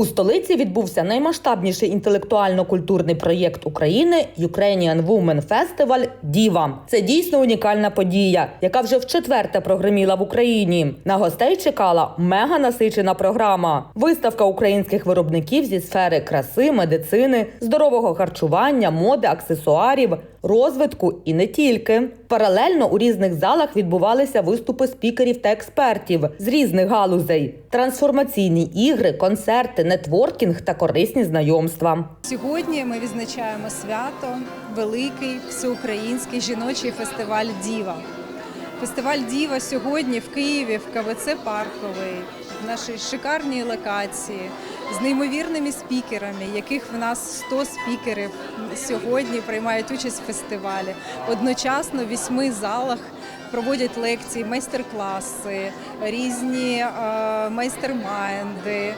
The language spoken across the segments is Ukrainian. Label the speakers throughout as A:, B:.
A: У столиці відбувся наймасштабніший інтелектуально-культурний проєкт України Ukrainian Women Festival Діва. Це дійсно унікальна подія, яка вже вчетверте прогреміла в Україні. На гостей чекала мега насичена програма. Виставка українських виробників зі сфери краси, медицини, здорового харчування, моди, аксесуарів, розвитку і не тільки. Паралельно у різних залах відбувалися виступи спікерів та експертів з різних галузей: трансформаційні ігри, концерти, нетворкінг та корисні знайомства.
B: Сьогодні ми відзначаємо свято, великий всеукраїнський жіночий фестиваль Діва. Фестиваль Діва сьогодні в Києві, в КВЦ Парковий, в нашій шикарній локації з неймовірними спікерами, яких в нас 100 спікерів сьогодні приймають участь в фестивалі. Одночасно в вісьми залах проводять лекції, майстер-класи, різні е, майстер-майнди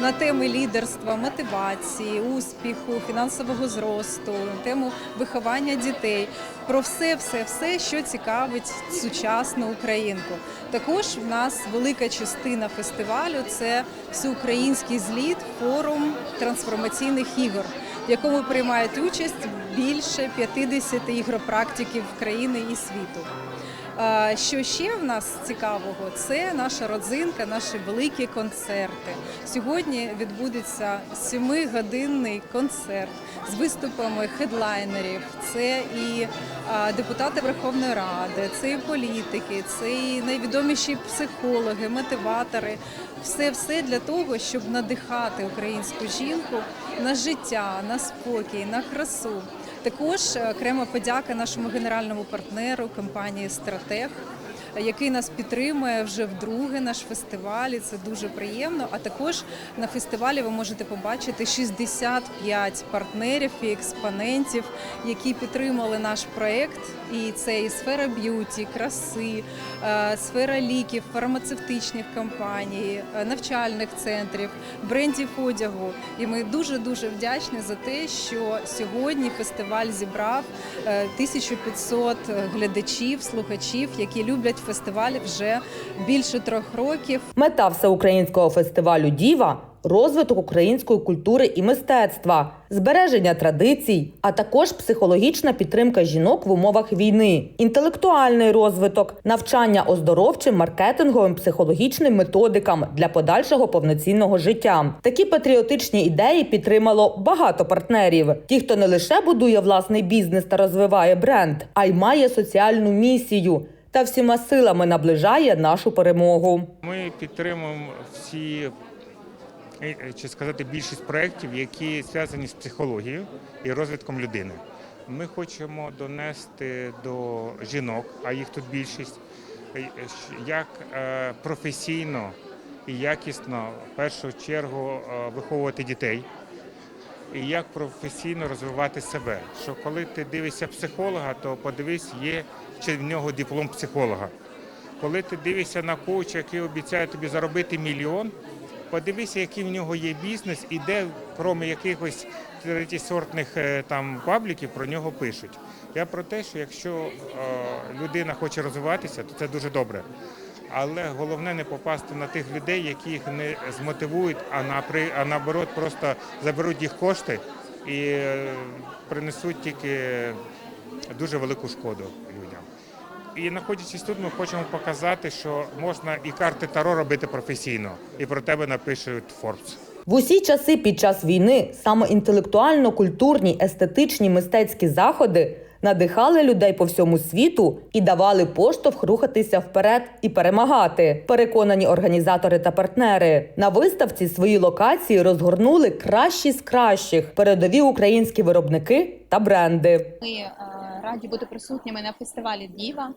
B: на теми лідерства, мотивації, успіху, фінансового зросту, тему виховання дітей. Про все, все, все, що цікавить сучасну українку. Також в нас велика частина фестивалю це всеукраїнський зліт, форум трансформаційних ігор, в якому приймають участь більше 50 ігропрактиків країни і світу. Що ще в нас цікавого? Це наша родзинка, наші великі концерти. Сьогодні відбудеться семигодинний концерт з виступами хедлайнерів. Це і депутати Верховної Ради, це і політики, це і найвідоміші психологи, мотиватори. Все все для того, щоб надихати українську жінку на життя, на спокій, на красу. Також е, окрема подяка нашому генеральному партнеру компанії Стратег, який нас підтримує вже вдруге наш фестиваль. і Це дуже приємно. А також на фестивалі ви можете побачити 65 партнерів і експонентів, які підтримали наш проект. І це і сфера б'юті, краси, е, сфера ліків, фармацевтичних компаній, е, навчальних центрів, брендів одягу. І ми дуже дуже вдячні за те, що сьогодні фестиваль зібрав е, 1500 глядачів, слухачів, які люблять фестиваль вже більше трьох років.
A: Мета всеукраїнського фестивалю Діва розвиток української культури і мистецтва, збереження традицій, а також психологічна підтримка жінок в умовах війни, інтелектуальний розвиток, навчання оздоровчим, маркетинговим, психологічним методикам для подальшого повноцінного життя. Такі патріотичні ідеї підтримало багато партнерів. Ті, хто не лише будує власний бізнес та розвиває бренд, а й має соціальну місію. Та всіма силами наближає нашу перемогу.
C: Ми підтримуємо всі, е, чи сказати, більшість проєктів, які зв'язані з психологією і розвитком людини. Ми хочемо донести до жінок, а їх тут більшість, е, як е, професійно і якісно в першу чергу е, виховувати дітей. І як професійно розвивати себе. Що коли ти дивишся психолога, то подивись, є чи в нього диплом психолога. Коли ти дивишся на коуча, який обіцяє тобі заробити мільйон, подивися, який в нього є бізнес і де, крім якихось третєсортних е, там пабліків, про нього пишуть. Я про те, що якщо е, людина хоче розвиватися, то це дуже добре. Але головне не попасти на тих людей, які їх не змотивують, а напри, а наоборот просто заберуть їх кошти і е, принесуть тільки дуже велику шкоду людям. І знаходячись тут, ми хочемо показати, що можна і карти Таро робити професійно, і про тебе напишуть Forbes.
A: В усі часи під час війни саме інтелектуально-культурні, естетичні мистецькі заходи надихали людей по всьому світу і давали поштовх рухатися вперед і перемагати. Переконані організатори та партнери на виставці свої локації розгорнули кращі з кращих передові українські виробники та бренди.
D: Ми е, раді бути присутніми на фестивалі Діва.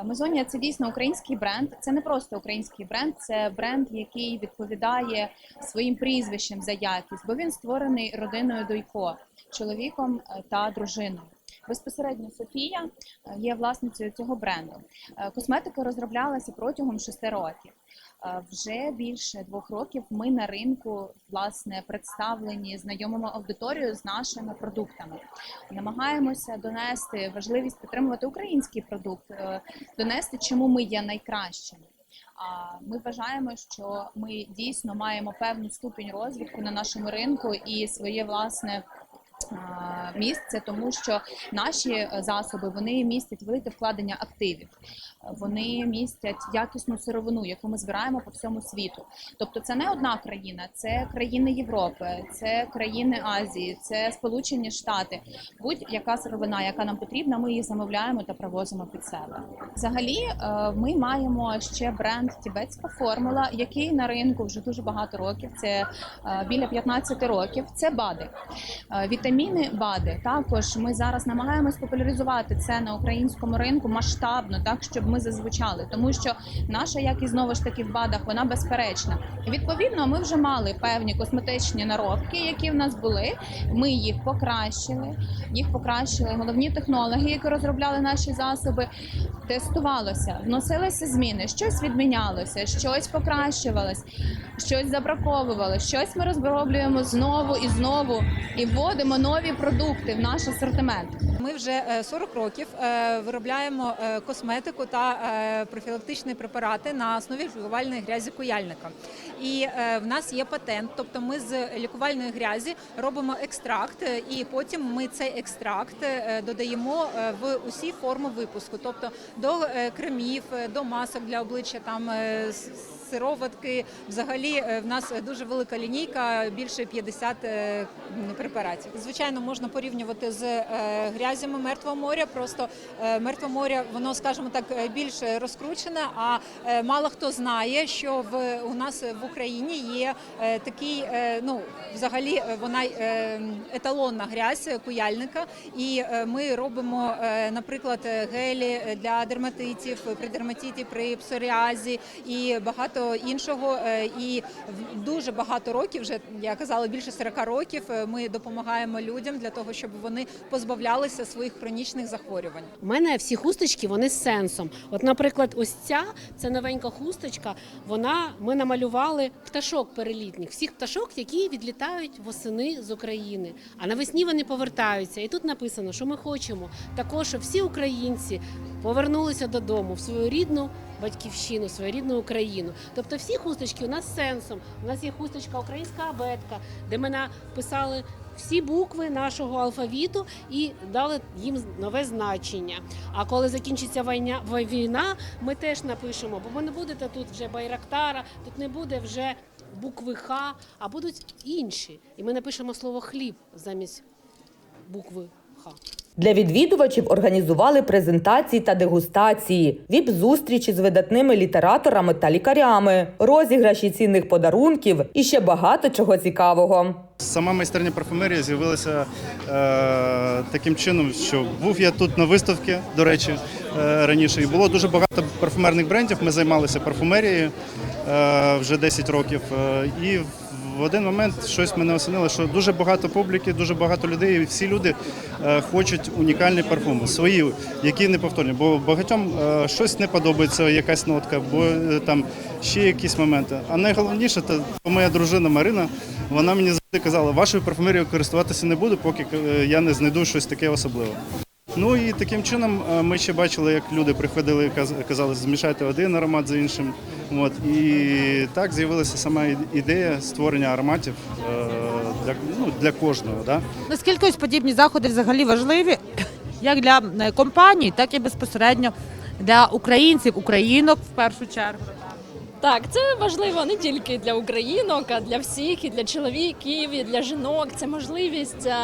D: Е, Мезонія це дійсно український бренд. Це не просто український бренд, це бренд, який відповідає своїм прізвищем за якість, бо він створений родиною Дойко, чоловіком е, та дружиною. Безпосередньо Софія е, є власницею цього бренду. Е, Косметика розроблялася протягом шести років. Е, Вже більше двох років ми на ринку власне представлені знайомими аудиторією з нашими продуктами. Намагаємося донести важливість підтримувати український продукт, донести, чому ми є найкращими. Ми вважаємо, що ми дійсно маємо певний ступінь розвитку на нашому ринку і своє власне. Місце, тому що наші е, засоби вони містять велике вкладення активів, вони містять якісну сировину, яку ми збираємо по всьому світу. Тобто, це не одна країна, це країни Європи, це країни Азії, це Сполучені Штати. Будь-яка сировина, яка нам потрібна, ми її замовляємо та привозимо під себе. Взагалі, е, ми маємо ще бренд Тібетська формула, який на ринку вже дуже багато років. Це е, біля 15 років. Це БАДи. Вітаміни БАДи. Також ми зараз намагаємось популяризувати це на українському ринку масштабно, так щоб ми зазвучали, тому що наша якість знову ж таки в БАДах вона безперечна. Відповідно, ми вже мали певні косметичні наробки, які в нас були. Ми їх покращили. Їх покращили головні технологи, які розробляли наші засоби. Тестувалося, вносилися зміни, щось відмінялося, щось покращувалось, щось забраковувалось, щось ми розроблюємо знову і знову і вводимо нові продукти в наш асортимент.
B: Ми вже е, 40 років е, виробляємо е, косметику та е, профілактичні препарати на основі фігувальної грязі куяльника. І е, в нас є патент, тобто ми з лікувальної грязі робимо екстракт, е, і потім ми цей екстракт е, додаємо в усі форми випуску, тобто до кремів, до масок для обличчя, там сироватки. Взагалі в нас дуже велика лінійка, більше 50 е, препаратів. Звичайно, можна порівнювати з грязями мертвого моря. Просто мертве море, воно, скажімо так, більш розкручене. А мало хто знає, що в у нас в Україні є е, такий, е, ну взагалі е, вона еталонна грязь куяльника, і ми робимо, наприклад, гелі для дерматитів, при дерматиті, при псоріазі і багато іншого. І дуже багато років, вже я казала, більше 40 років. Ми допомагаємо людям для того, щоб вони позбавлялися своїх хронічних захворювань.
E: У мене всі хусточки вони з сенсом. От, наприклад, ось ця це новенька хусточка. Вона ми намалювали пташок перелітніх, всіх пташок, які відлітають восени з України. А навесні вони повертаються. І тут написано, що ми хочемо також, щоб всі українці повернулися додому в свою рідну батьківщину, свою рідну Україну. Тобто всі хусточки у нас сенсом. У нас є хусточка українська абетка, де ми написали всі букви нашого алфавіту і дали їм нове значення. А коли закінчиться війна, війна, ми теж напишемо, бо ви не будете тут вже байрактара, тут не буде вже букви Х, а будуть інші. І ми напишемо слово хліб замість букви Х.
A: Для відвідувачів організували презентації та дегустації, віп-зустрічі з видатними літераторами та лікарями, розіграші цінних подарунків і ще багато чого цікавого.
F: Сама майстерня парфумерії з'явилася е, таким чином, що був я тут на виставці, до речі, е, раніше, і було дуже багато парфумерних брендів. Ми займалися парфумерією е, вже 10 років. Е, і в один момент щось мене осенило, що дуже багато публіки, дуже багато людей, і всі люди е, хочуть унікальні парфуми, свої, які не повторні. Бо багатьом е, щось не подобається, якась нотка, бо е, там ще якісь моменти. А найголовніше, то моя дружина Марина, вона мені завжди казала, вашою парфумерією користуватися не буду, поки я не знайду щось таке особливе. Ну і таким чином е, ми ще бачили, як люди приходили казали, змішайте один аромат з іншим. От. І так з'явилася сама ідея створення ароматів е, для, ну, для кожного. Да?
G: Наскільки ось подібні заходи взагалі важливі як для е, компаній, так і безпосередньо для українців, українок в першу чергу.
H: Так, це важливо не тільки для українок, а для всіх, і для чоловіків, і для жінок. Це можливість е,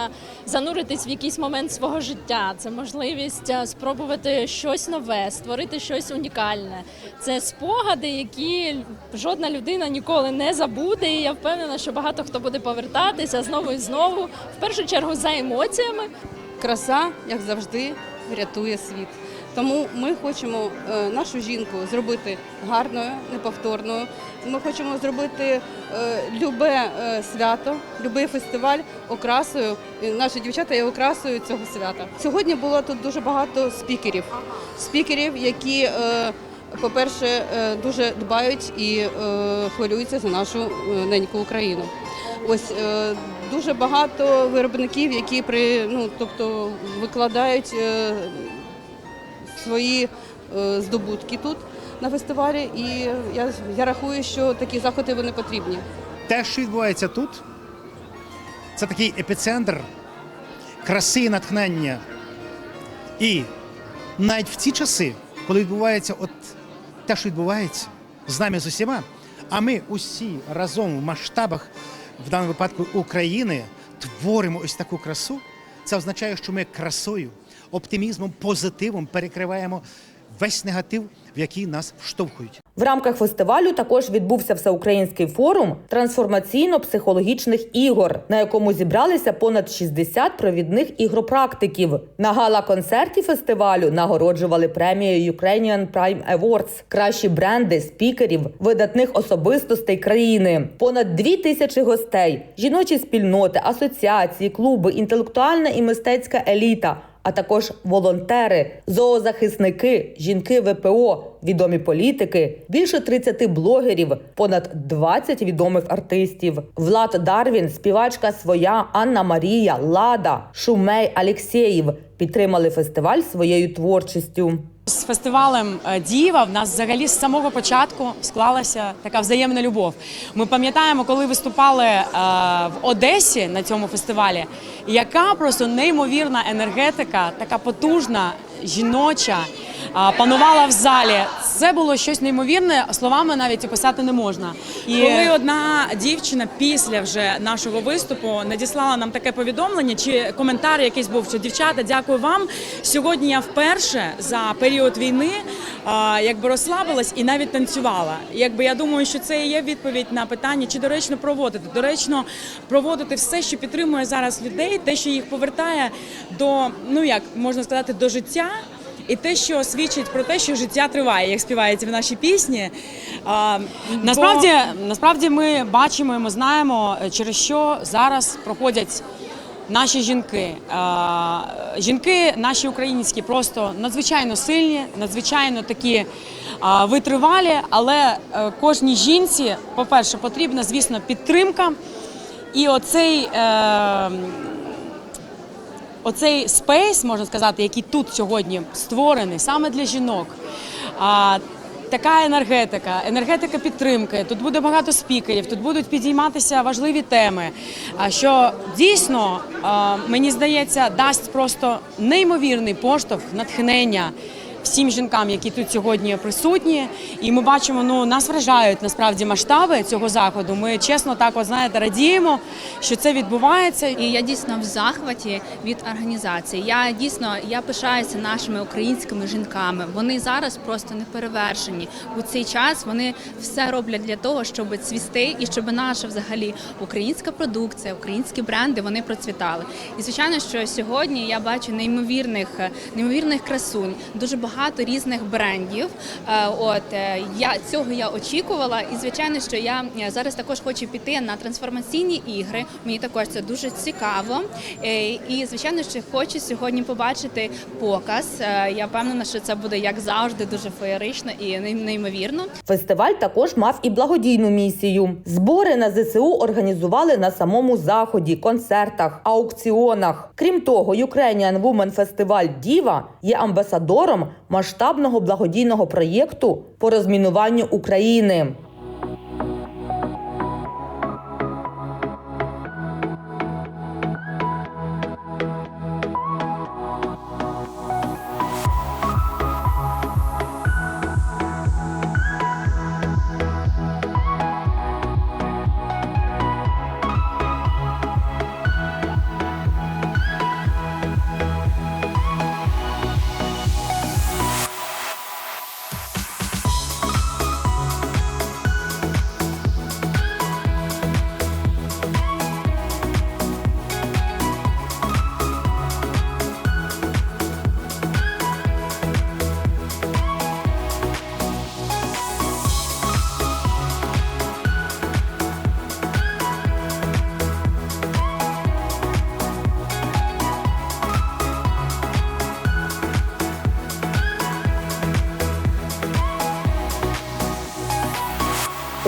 H: зануритись в якийсь момент свого життя. Це можливість е, спробувати щось нове, створити щось унікальне. Це спогади, які жодна людина ніколи не забуде. І я впевнена, що багато хто буде повертатися знову і знову. В першу чергу за емоціями,
I: краса, як завжди, рятує світ. Тому ми хочемо е, нашу жінку зробити гарною, неповторною. Ми хочемо зробити е, любе е, свято, любий фестиваль окрасою. Наші дівчата є окрасою цього свята. Сьогодні було тут дуже багато спікерів. Спікерів, які, по-перше, дуже дбають і хвилюються за нашу неньку Україну. Ось дуже багато виробників, які при ну тобто викладають свої е, здобутки тут. на фестивалі, і я, я рахую, що такі заходи вони потрібні.
J: те, що відбувається тут, це такий епіцентр краси і натхнення. І навіть в ці часи, коли відбувається от те, що відбувається з нами з усіма, а ми усі разом в масштабах, в даному випадку України, творимо ось таку красу, це означає, що ми красою, оптимізмом, позитивом перекриваємо весь негатив, в який нас вштовхують.
A: В рамках фестивалю також відбувся всеукраїнський форум трансформаційно-психологічних ігор, на якому зібралися понад 60 провідних ігропрактиків. На гала-концерті фестивалю нагороджували премією Ukrainian Prime Awards кращі бренди, спікерів, видатних особистостей країни. Понад дві тисячі гостей, жіночі спільноти, асоціації, клуби, інтелектуальна і мистецька еліта а також волонтери, зоозахисники, жінки ВПО, відомі політики, більше 30 блогерів, понад 20 відомих артистів. Влад Дарвін, співачка своя Анна Марія, Лада, Шумей Алєксєєв підтримали фестиваль своєю творчістю.
K: З фестивалем е, Діва в нас взагалі з самого початку склалася така взаємна любов. Ми пам'ятаємо, коли виступали е, в Одесі на цьому фестивалі, яка просто неймовірна енергетика, така потужна, жіноча, панувала в залі. Це було щось неймовірне, словами навіть описати не можна. І коли одна дівчина після вже нашого виступу надіслала нам таке повідомлення чи коментар якийсь був, що дівчата, дякую вам. Сьогодні я вперше за період війни якби розслабилась і навіть танцювала. Якби я думаю, що це і є відповідь на питання, чи доречно проводити. Доречно проводити все, що підтримує зараз людей, те, що їх повертає до ну як можна сказати, до життя. І те, що свідчить про те, що життя триває, як співається в нашій пісні. А, насправді, насправді ми бачимо і ми знаємо, е, через що зараз проходять наші жінки. Жінки наші українські просто надзвичайно сильні, надзвичайно такі витривалі, але е, кожній жінці, по-перше, потрібна, звісно, підтримка. І оцей е, оцей спейс, можна сказати, який тут сьогодні створений саме для жінок. Така енергетика, енергетика підтримки. Тут буде багато спікерів, тут будуть підійматися важливі теми. А що дійсно мені здається, дасть просто неймовірний поштовх, натхнення. Всім жінкам, які тут сьогодні присутні, і ми бачимо, ну нас вражають насправді масштаби цього заходу. Ми чесно так, от знаєте, радіємо, що це відбувається.
L: І я дійсно в захваті від організації. Я дійсно я пишаюся нашими українськими жінками. Вони зараз просто не перевершені. У цей час вони все роблять для того, щоб цвісти і щоб наша взагалі українська продукція, українські бренди вони процвітали. І звичайно, що сьогодні я бачу неймовірних, неймовірних красунь, дуже багато різних брендів. Е, От е, я цього я очікувала, і звичайно, що я е, зараз також хочу піти на трансформаційні ігри. Мені також це дуже цікаво. І звичайно, що хочу сьогодні побачити показ. Я впевнена, що це буде як завжди дуже феєрично і неймовірно.
A: Фестиваль також мав і благодійну місію. Збори на ЗСУ організували на самому заході, концертах, аукціонах. Крім того, Ukrainian Women Festival Діва є амбасадором масштабного благодійного проєкту по розмінуванню України.